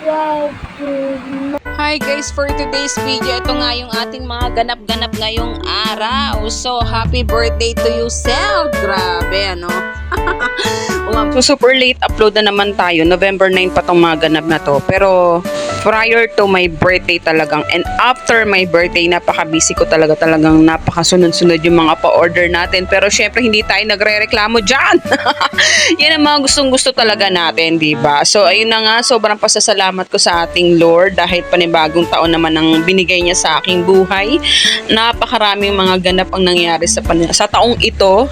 subscribe to my Hi guys, for today's video, ito nga yung ating mga ganap-ganap ngayong araw. So, happy birthday to you, Sel! Grabe, ano? So, super late upload na naman tayo. November 9 pa tong mga ganap na to. Pero, prior to my birthday talagang and after my birthday, napaka-busy ko talaga talagang napakasunod-sunod yung mga pa-order natin. Pero, syempre, hindi tayo nagre-reklamo dyan. Yan ang mga gustong-gusto talaga natin, di ba? So, ayun na nga, sobrang pasasalamat ko sa ating Lord dahil panibagong taon naman ang binigay niya sa aking buhay. Napakaraming mga ganap ang nangyari sa, sa taong ito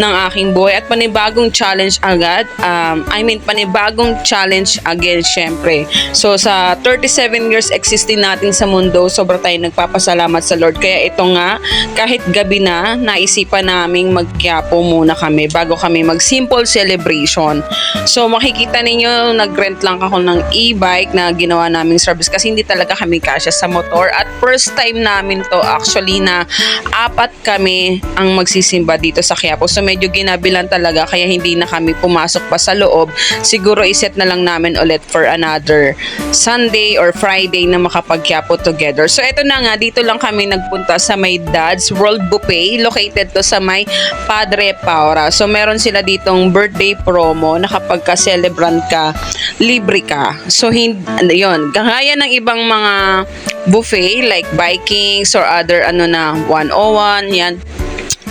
ng aking buhay at panibagong challenge agad. Um, I mean, panibagong challenge again, syempre. So, sa 37 years existing natin sa mundo, sobrang tayo nagpapasalamat sa Lord. Kaya ito nga, kahit gabi na, naisipan naming magkyapo muna kami bago kami mag-simple celebration. So, makikita ninyo, nag-rent lang ako ng e-bike na ginawa naming service kasi hindi talaga kami kasya sa motor. At first time namin to actually na apat kami ang magsisimba dito sa Quiapo. So, medyo ginabilan talaga kaya hindi na kami pumasok pa sa loob. Siguro iset na lang namin ulit for another Sunday or Friday na makapag-Quiapo together. So, ito na nga, dito lang kami nagpunta sa may Dad's World Buffet. Located to sa may Padre Paura. So, meron sila ditong birthday promo na kapag ka-celebrant ka, libre ka. So, hindi, yun, gaya ng ibang mga buffet like Vikings or other ano na 101, yan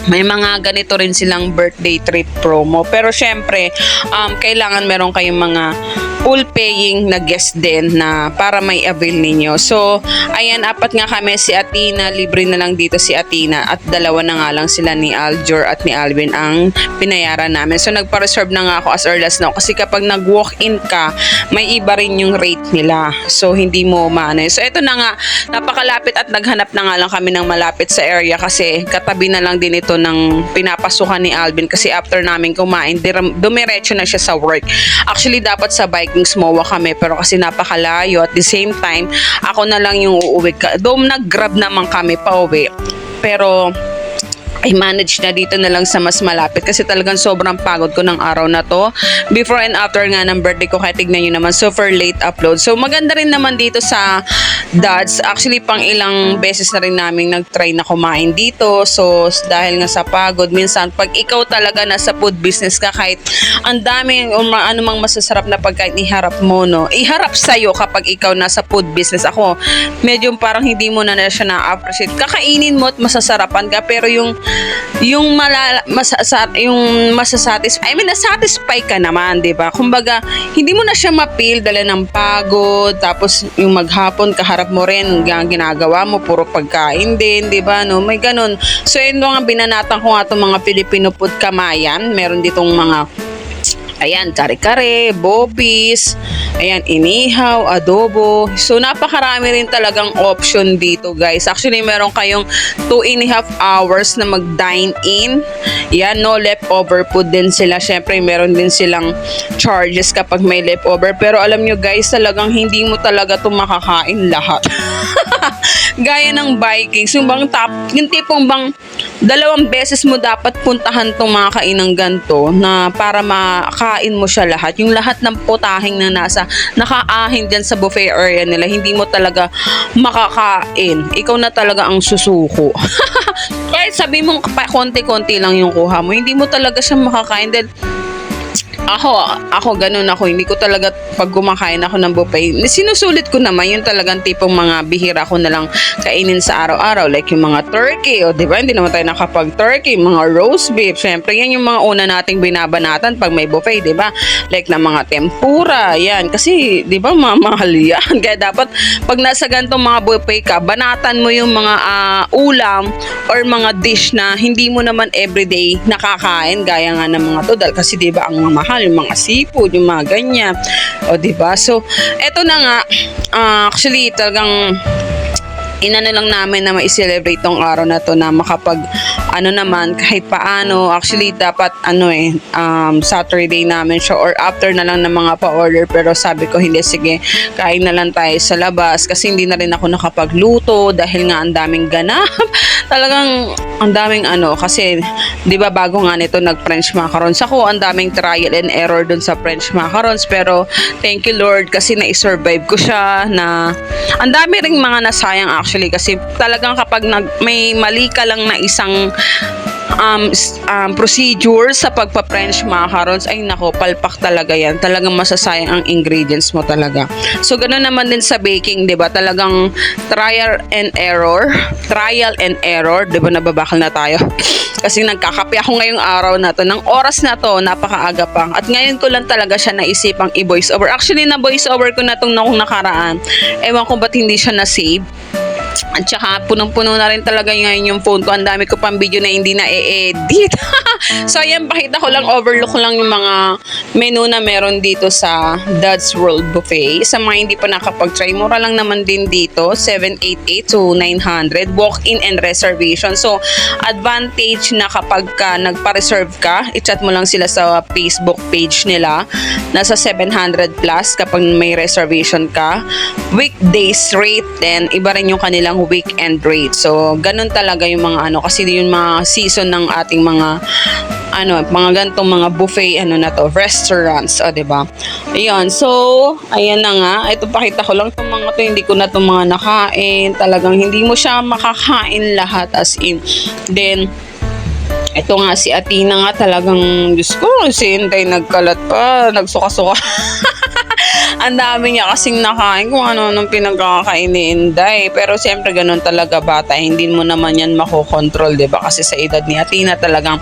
may mga ganito rin silang birthday treat promo. Pero syempre, um, kailangan meron kayong mga full paying na guest din na para may avail ninyo. So, ayan, apat nga kami si Atina, libre na lang dito si Atina at dalawa na nga lang sila ni Aljor at ni Alvin ang pinayaran namin. So, nagpa-reserve na nga ako as early as now kasi kapag nag-walk-in ka, may iba rin yung rate nila. So, hindi mo maano. So, ito na nga, napakalapit at naghanap na nga lang kami ng malapit sa area kasi katabi na lang din ito ng pinapasukan ni Alvin kasi after namin kumain, dumiretso na siya sa work. Actually, dapat sa Vikings MOA kami pero kasi napakalayo at the same time, ako na lang yung uuwi. Though nag-grab naman kami pa uwi. Pero I manage na dito na lang sa mas malapit kasi talagang sobrang pagod ko ng araw na to. Before and after nga ng birthday ko, kaya tignan nyo naman, super late upload. So maganda rin naman dito sa Dads. Actually, pang ilang beses na rin namin nag-try na kumain dito. So dahil nga sa pagod, minsan pag ikaw talaga nasa food business ka, kahit ang daming o ma- ano mang masasarap na pagkain iharap mo, no? Iharap sa'yo kapag ikaw nasa food business. Ako, medyo parang hindi mo na, na siya na-appreciate. Kakainin mo at masasarapan ka, pero yung yung malala, masasa, yung masasatis I mean nasatisfy ka naman 'di ba? Kumbaga hindi mo na siya mapil dala ng pagod tapos yung maghapon kaharap mo rin yung ginagawa mo puro pagkain din 'di ba no? May ganun. So yun mga binanatan ko nga itong mga Filipino food kamayan. Meron ditong mga Ayan, kare-kare, bopis, ayan, inihaw, adobo. So, napakarami rin talagang option dito, guys. Actually, meron kayong 2 and a half hours na mag-dine in. Yan, no leftover food din sila. Siyempre, meron din silang charges kapag may leftover. Pero alam nyo, guys, talagang hindi mo talaga ito makakain lahat. Gaya ng Vikings, yung bang top, yung tipong bang dalawang beses mo dapat puntahan tong mga kainang ganto na para makain mo siya lahat. Yung lahat ng putahing na nasa nakaahin dyan sa buffet area nila, hindi mo talaga makakain. Ikaw na talaga ang susuko. Kahit sabi mo pa konti-konti lang yung kuha mo, hindi mo talaga siya makakain dahil ako, ako ganun ako. Hindi ko talaga pag kumakain ako ng buffet, sinusulit ko naman yung talagang tipong mga bihira ko na lang kainin sa araw-araw. Like yung mga turkey, o di ba? Hindi naman tayo nakapag turkey, mga roast beef. Siyempre, yan yung mga una nating binabanatan pag may buffet, di ba? Like na mga tempura, yan. Kasi, di ba, mamahal yan. Kaya dapat, pag nasa ganitong mga buffet ka, banatan mo yung mga ah, ulam or mga dish na hindi mo naman everyday nakakain gaya nga ng mga to dahil kasi 'di ba ang mahal yung mga seafood yung mga ganyan. O ba so eto na nga ah, actually talagang inano lang namin na ma-celebrate tong araw na to na makapag ano naman kahit paano actually dapat ano eh um, Saturday namin siya or after na lang ng mga pa-order pero sabi ko hindi sige kain na lang tayo sa labas. Kasi hindi na rin ako nakapagluto dahil nga ang daming ganap. Talagang ang daming ano kasi 'di ba bago nga nito nag French macarons. Ako ang daming trial and error dun sa French macarons pero thank you Lord kasi na-survive ko siya na ang dami ring mga nasayang actually kasi talagang kapag nag, may mali ka lang na isang um, um, procedure sa pagpa-French macarons, ay nako, palpak talaga yan. Talagang masasayang ang ingredients mo talaga. So, ganoon naman din sa baking, di ba? Talagang trial and error. Trial and error. Di ba, nababakal na tayo? Kasi nagkakape ako ngayong araw na to. Ng oras na to, napakaaga pa. At ngayon ko lang talaga siya naisipang i-voice over. Actually, na-voice over ko na itong nung nakaraan. Ewan ko ba't hindi siya na-save. At saka punong-puno na rin talaga ngayon yung phone ko. Ang dami ko pang video na hindi na e-edit. so ayan, pakita ko lang, overlook ko lang yung mga menu na meron dito sa Dad's World Buffet. Sa mga hindi pa nakapag-try, mura lang naman din dito. 788 to 900. Walk-in and reservation. So, advantage na kapag ka nagpa-reserve ka, i-chat mo lang sila sa Facebook page nila. Nasa 700 plus kapag may reservation ka. Weekdays rate, then iba rin yung kanilang weekend rate. So, ganun talaga yung mga ano, kasi yung mga season ng ating mga ano, mga gantong mga buffet, ano na to, restaurants, o, di ba? Ayun, so, ayan na nga. Ito, pakita ko lang itong mga to, hindi ko na itong mga nakain. Talagang hindi mo siya makakain lahat as in. Then, ito nga si Atina nga talagang, Diyos ko, si Inday nagkalat pa, nagsuka-suka. Ang dami niya kasing nakain kung ano nung pinagkakain ni. Pero siyempre ganun talaga bata. Hindi mo naman yan makokontrol, di ba? Kasi sa edad ni Atina talagang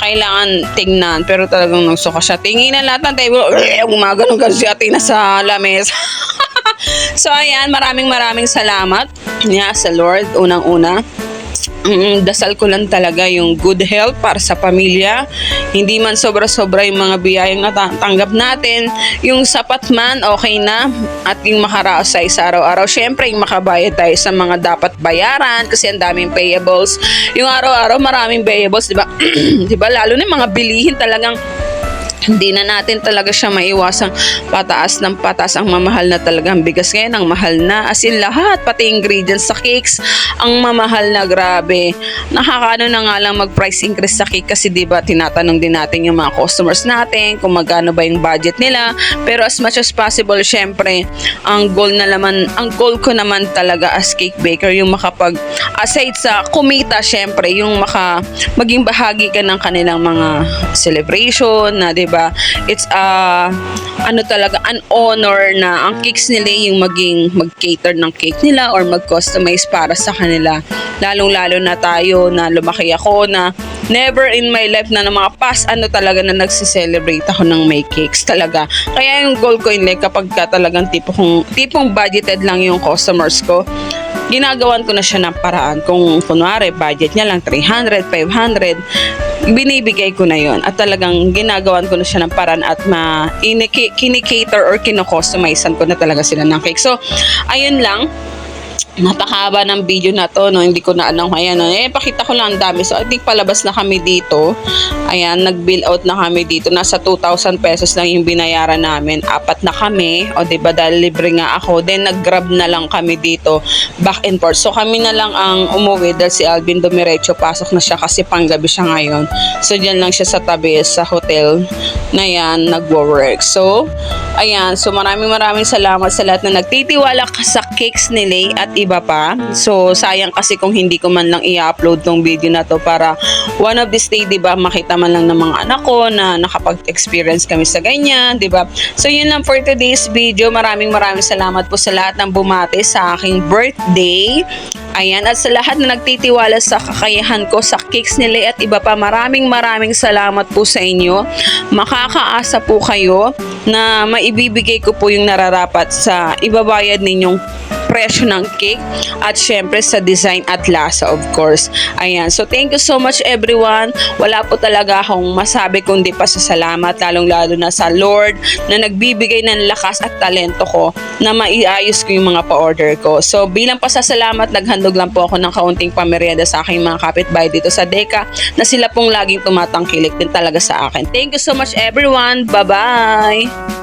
kailangan tingnan. Pero talagang nagsuka siya. Tingin na lahat ng table. Gumaganon kasi si Atina sa lamesa. so ayan, maraming maraming salamat niya sa Lord unang-una. Mm, dasal ko lang talaga yung good health para sa pamilya. Hindi man sobra-sobra yung mga biyayang natanggap natin. Yung sapat man, okay na. At yung makaraos sa isa araw-araw. Siyempre, yung makabayad tayo sa mga dapat bayaran kasi ang daming payables. Yung araw-araw, maraming payables, di ba? di ba? Lalo na mga bilihin talagang hindi na natin talaga siya maiwasang pataas ng pataas. Ang mamahal na talagang bigas ngayon ang mahal na. As in lahat pati ingredients sa cakes ang mamahal na grabe. Nakakaano na nga lang mag price increase sa cake kasi di ba tinatanong din natin yung mga customers natin kung magkano ba yung budget nila. Pero as much as possible syempre ang goal na naman ang goal ko naman talaga as cake baker yung makapag aside sa kumita syempre yung maka maging bahagi ka ng kanilang mga celebration na 'di ba? It's a ano talaga an honor na ang cakes nila yung maging mag-cater ng cake nila or mag-customize para sa kanila. Lalong lalo na tayo na lumaki ako na never in my life na ng mga past ano talaga na nagsi-celebrate ako ng may cakes talaga. Kaya yung goal ko in life kapag ka talagang tipo kung tipong budgeted lang yung customers ko ginagawan ko na siya ng paraan. Kung kunwari, budget niya lang 300, 500, binibigay ko na yon At talagang ginagawan ko na siya ng paraan at ma kinikater or kinocustomizean ko na talaga sila ng cake. So, ayun lang napakahaba ng video na to, no? Hindi ko na alam. Ayan, no? Eh, pakita ko lang ang dami. So, I think palabas na kami dito. Ayan, nag-bill out na kami dito. Nasa 2,000 pesos lang yung binayaran namin. Apat na kami. O, di ba dahil libre nga ako. Then, nag-grab na lang kami dito. Back and forth. So, kami na lang ang umuwi dahil si Alvin Dumiretso. Pasok na siya kasi panggabi siya ngayon. So, dyan lang siya sa tabi sa hotel na yan, nagwo-work. So, ayan. So, maraming maraming salamat sa lahat na nagtitiwala ka sa cakes ni Lay at iba pa. So, sayang kasi kung hindi ko man lang i-upload tong video na to para one of this day, di ba, makita man lang ng mga anak ko na nakapag-experience kami sa ganyan, di ba? So, yun lang for today's video. Maraming maraming salamat po sa lahat ng bumati sa aking birthday. Ayan, at sa lahat na nagtitiwala sa kakayahan ko sa cakes nila at iba pa, maraming maraming salamat po sa inyo. Makakaasa po kayo na maibibigay ko po yung nararapat sa ibabayad ninyong presyo ng cake at syempre sa design at lasa of course. Ayan. So thank you so much everyone. Wala po talaga akong masabi kundi pa sa salamat lalong lalo na sa Lord na nagbibigay ng lakas at talento ko na maiayos ko yung mga pa-order ko. So bilang pasasalamat naghandog lang po ako ng kaunting pamerienda sa aking mga kapitbahay dito sa Deka na sila pong laging tumatangkilik din talaga sa akin. Thank you so much everyone. Bye-bye!